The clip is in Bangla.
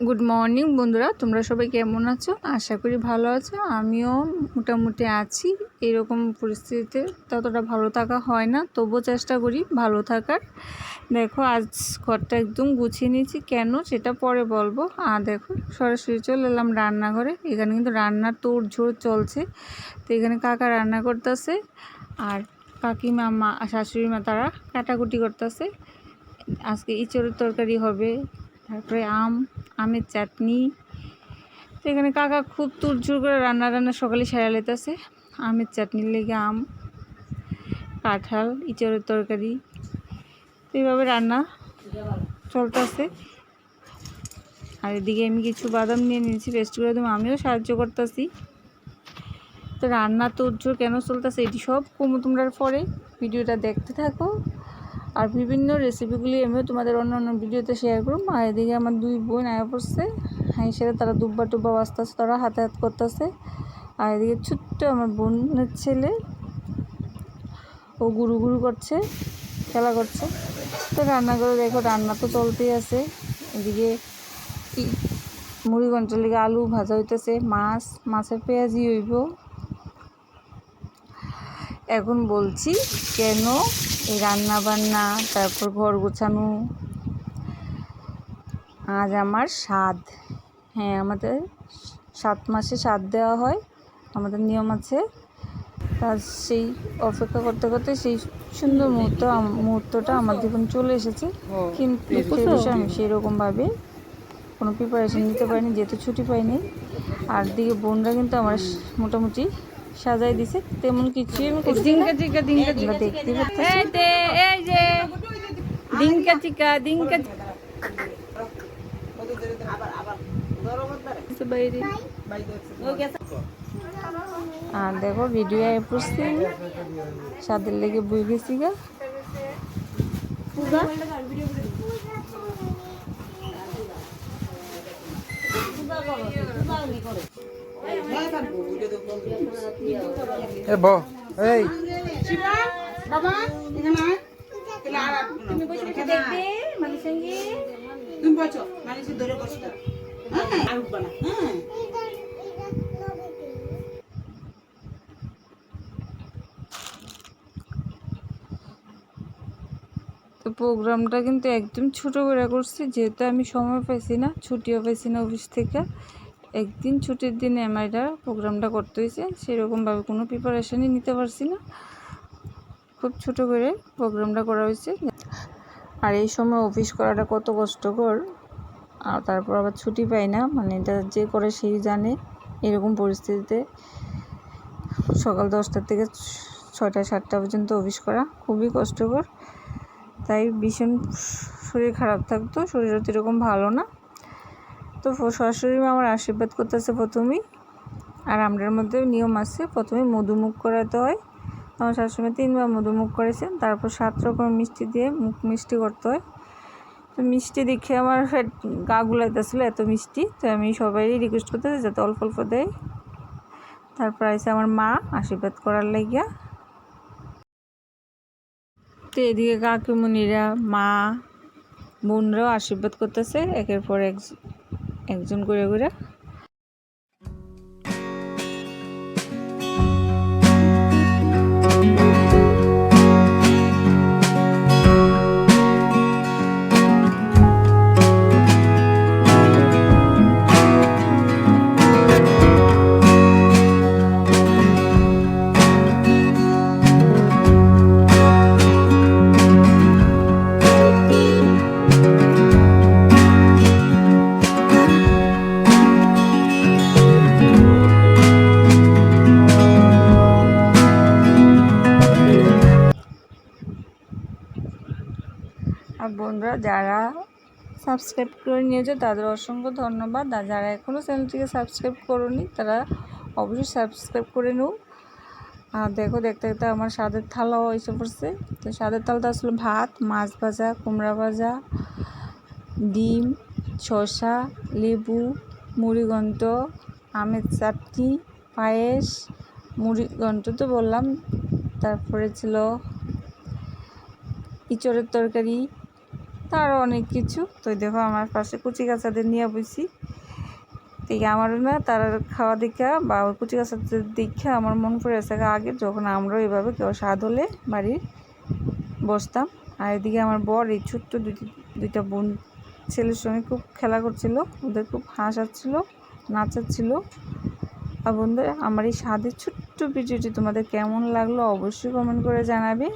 গুড মর্নিং বন্ধুরা। তোমরা সবাই কেমন আছো? আশা করি ভালো আছো। আমিও মোটামুটি আছি। এরকম পরিস্থিতিতে ততটা ভালো থাকা হয় না। তবুও চেষ্টা করি ভালো থাকার। দেখো, আজ ঘরটা একদম গুছিয়ে নিয়েছি। কেন? সেটা পরে বলব। আর দেখো, সরাসরি চলে এলাম রান্নাঘরে। এখানে কিন্তু রান্নার তোড় ঝোড় চলছে। তো এখানে কাকা রান্না করতেছে। আর কাকিমা, মা, শাশুড়ি মা, তারা কাটাকুটি করতেছে। আজকে ইঁচড়ের তরকারি হবে তারপরে আম, আমের চাটনি। তো এখানে কাকা খুব তুরঝুর করে রান্না রান্না সকালে সেরা লেতেছে। আমের চাটনির লেগে আম, কাঁঠাল, ইঁচড়ের তরকারি। তো এইভাবে রান্না চলতেছে। আর এদিকে আমি কিছু বাদাম নিয়ে নিয়েছি পেস্ট করে দেবো আমিও সাহায্য করতেছি। তো রান্না তোরঝোর কেন চলতেছে, এটি সব কমু তোমরা পরে। ভিডিওটা দেখতে থাকো। আর বিভিন্ন রেসিপিগুলি আমিও তোমাদের অন্য অন্য ভিডিওতে শেয়ার করব। আর এদিকে আমার দুই বোন আয়া পড়ছে। সেটা তারা দুব্বা টুব্বা বাঁচতেছে তারা হাতে হাত করতেছে। আর এদিকে ছোট্ট আমার বোনের ছেলে, ও গুরু গুরু করছে, খেলা করছে। তো রান্না করে দেখো, রান্না তো চলতেই আছে। এদিকে মুড়ি ঘণ্টার আলু ভাজা হইতেছে, মাছ, মাছের পেঁয়াজি হইব। এখন বলছি কেন এই রান্না বান্না তারপর ঘর গোছানো। আজ আমার স্বাদ। হ্যাঁ আমাদের সাত মাসে স্বাদ দেওয়া হয়। আমাদের নিয়ম আছে। তার সেই অপেক্ষা করতে করতে সেই সুন্দর মুহূর্ত মুহূর্তটা আমার জীবন চলে এসেছে। কিন্তু আমি সেরকমভাবে কোনো প্রিপারেশন নিতে পারিনি যেহেতু ছুটি পাইনি। আর দিকে বোনরা কিন্তু আমার মোটামুটি সাজাই দিছে তেমন কিছুই আমি ডিঙ্কা চিকা ডিঙ্কা তোমরা দেখতে পাচ্ছি এই যে এই যে। ডিঙ্কা চিকা ডিঙ্কা আর দেখো ভিডিও আয় পড়ছি সাদের লেগে বই গেছি গা। এ ব এই। বাবা এখানে আয় তাহলে আর তুমি বসে দেখবে মানুষের সঙ্গে। তুমি বসো মানুষের ধরে বসো। হ্যাঁ। আর উঠবা না। হ্যাঁ। তো প্রোগ্রামটা কিন্তু একদম ছোট করে করছি যেহেতু আমি সময় পাইছি না ছুটিও পাইছি না অফিস থেকে। একদিন ছুটির দিনে আমার এটা প্রোগ্রামটা করতে হয়েছে, সেরকমভাবে কোনো প্রিপারেশনই নিতে পারছি না। খুব ছোট করে প্রোগ্রামটা করা হয়েছে। আর এই সময় অফিস করাটা কত কষ্টকর। আর তারপর আবার ছুটি পাই না মানে এটা যে করে সেই জানে এরকম পরিস্থিতিতে। সকাল দশটার থেকে ছয়টা, সাতটা পর্যন্ত অফিস করা খুবই কষ্টকর। তাই ভীষণ শরীর খারাপ থাকতো শরীর এরকম ভালো না। তো শাশুড়ি মা আমার আশীর্বাদ করতেছে প্রথমেই। আর আমরার মধ্যে নিয়ম আছে, প্রথমে মধুমুখ করাতে হয়। আমার শাশুড়ি তিনবার মধুমুখ করেছেন, তারপর সাত রকম মিষ্টি দিয়ে মুখ মিষ্টি করতে হয়। তো মিষ্টি দেখে আমার গা গুলাইতেছিলো এত মিষ্টি, তো আমি সবাইই রিকোয়েস্ট করতেছি যাতে অল্প অল্প দেয়। তারপর আছে আমার মা আশীর্বাদ করার লাগিয়া। তো এদিকে কাকিমণিরা, মা, বোনরাও আশীর্বাদ করতেছে, একের পর এক একজন করে করে আর বোনরা যারা সাবস্ক্রাইব করে নিয়েছে, তাদের অসংখ্য ধন্যবাদ। আর যারা এখনও চ্যানেলটিকে সাবস্ক্রাইব করোনি, তারা অবশ্যই সাবস্ক্রাইব করে নিও। আর দেখো, দেখতে দেখতে আমার স্বাদের থালাও এসে পড়ছে। তো স্বাদের থালাটা আসলে ভাত, মাছ ভাজা, কুমড়া ভাজা, ডিম, শসা, লেবু মুড়িঘণ্ট আমের চাটনি, পায়েস মুড়িঘণ্ট তো বললাম। তারপরে ছিল ইঁচড়ের তরকারি তারও অনেক কিছু। তো দেখো আমার পাশে কুচি গাছাদের নিয়ে বসি ঠিক আমারও না তার খাওয়া দেখা বা কুচি গাছাদের দেখা আমার মন পড়ে আছে আগে যখন আমরাও এভাবে কেউ স্বাদ হলে বাড়ির বসতাম। আর এদিকে আমার বর এই ছোট্ট দুটি দুইটা বোন ছেলের সঙ্গে খুব খেলা করছিল, ওদের খুব হাসাচ্ছিল, নাচাচ্ছিল। আর বন্ধুরা, আমার এই স্বাদের ছোট্ট ভিডিওটি তোমাদের কেমন লাগল অবশ্যই কমেন্ট করে জানাবে।